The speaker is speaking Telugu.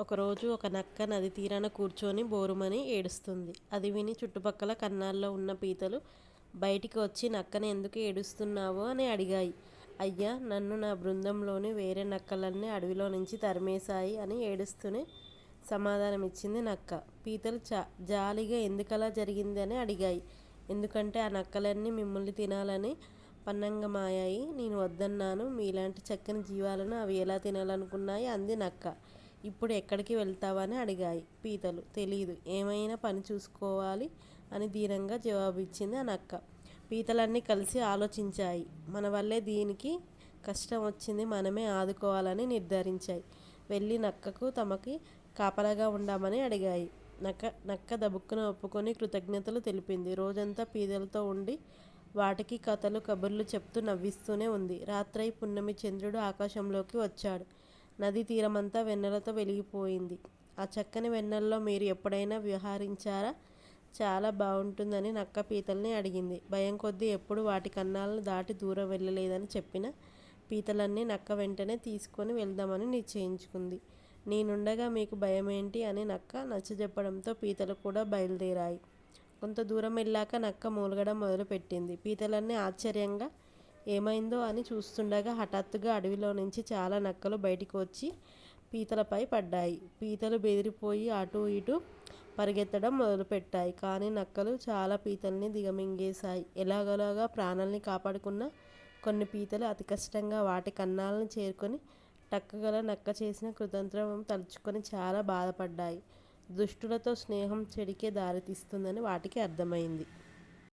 ఒకరోజు ఒక నక్క నది తీరాన కూర్చొని బోరుమని ఏడుస్తుంది. అది విని చుట్టుపక్కల కన్నాల్లో ఉన్న పీతలు బయటికి వచ్చి నక్కని ఎందుకు ఏడుస్తున్నావు అని అడిగాయి. అయ్యా! నన్ను నా బృందంలోని వేరే నక్కలన్నీ అడవిలో నుంచి తరిమేశాయి అని ఏడుస్తూనే సమాధానమిచ్చింది నక్క. పీతలు చా జాలిగా ఎందుకలా జరిగింది అని అడిగాయి. ఎందుకంటే ఆ నక్కలన్నీ మిమ్మల్ని తినాలని పన్నంగమాయాయి నేను వద్దన్నాను. మీలాంటి చక్కని జీవాలను అవి ఎలా తినాలనుకున్నాయి అంది నక్క. ఇప్పుడు ఎక్కడికి వెళ్తావని అడిగాయి పీతలు. తెలీదు. ఏమైనా పని చూసుకోవాలి అని ధీరంగా జవాబిచ్చింది ఆ నక్క. పీతలన్నీ కలిసి ఆలోచించాయి. మన వల్లే దీనికి కష్టం వచ్చింది. మనమే ఆదుకోవాలని నిర్ధారించాయి. వెళ్ళి నక్కకు తమకి కాపలాగా ఉండమని అడిగాయి. నక్క నక్క దబుక్కున ఒప్పుకొని కృతజ్ఞతలు తెలిపింది. రోజంతా పీతలతో ఉండి వాటికి కథలు కబుర్లు చెప్తూ నవ్విస్తూనే ఉంది. రాత్రై పున్నమి చంద్రుడు ఆకాశంలోకి వచ్చాడు. నదీ తీరమంతా వెన్నెలతో వెలిగిపోయింది. ఆ చక్కని వెన్నెల్లో మీరు ఎప్పుడైనా విహారించారా చాలా బాగుంటుందని నక్క పీతల్ని అడిగింది. భయం కొద్దీ ఎప్పుడు వాటి కన్నాలను దాటి దూరం వెళ్ళలేదని చెప్పిన పీతలన్నీ నక్క వెంటనే తీసుకొని వెళ్దామని నిశ్చయించుకుంది. నేనుండగా మీకు భయమేంటి? అని నక్క నచ్చజెప్పడంతో పీతలు కూడా బయలుదేరాయి. కొంత దూరం వెళ్ళాక నక్క మూలగడం మొదలుపెట్టింది. పీతలన్నీ ఆశ్చర్యంగా ఏమైందో అని చూస్తుండగా హఠాత్తుగా అడవిలో నుంచి చాలా నక్కలు బయటికి వచ్చి పీతలపై పడ్డాయి. పీతలు బెదిరిపోయి అటూ ఇటూ పరిగెత్తడం మొదలుపెట్టాయి. కానీ నక్కలు చాలా పీతల్ని దిగమింగేశాయి. ఎలాగోలాగా ప్రాణాల్ని కాపాడుకున్న కొన్ని పీతలు అతికష్టంగా వాటి కన్నాలను చేరుకొని టక్కగల నక్క చేసిన కృతంత్రం తలుచుకొని చాలా బాధపడ్డాయి. దుష్టులతో స్నేహం చెడికే దారితీస్తుందని వాటికి అర్థమైంది.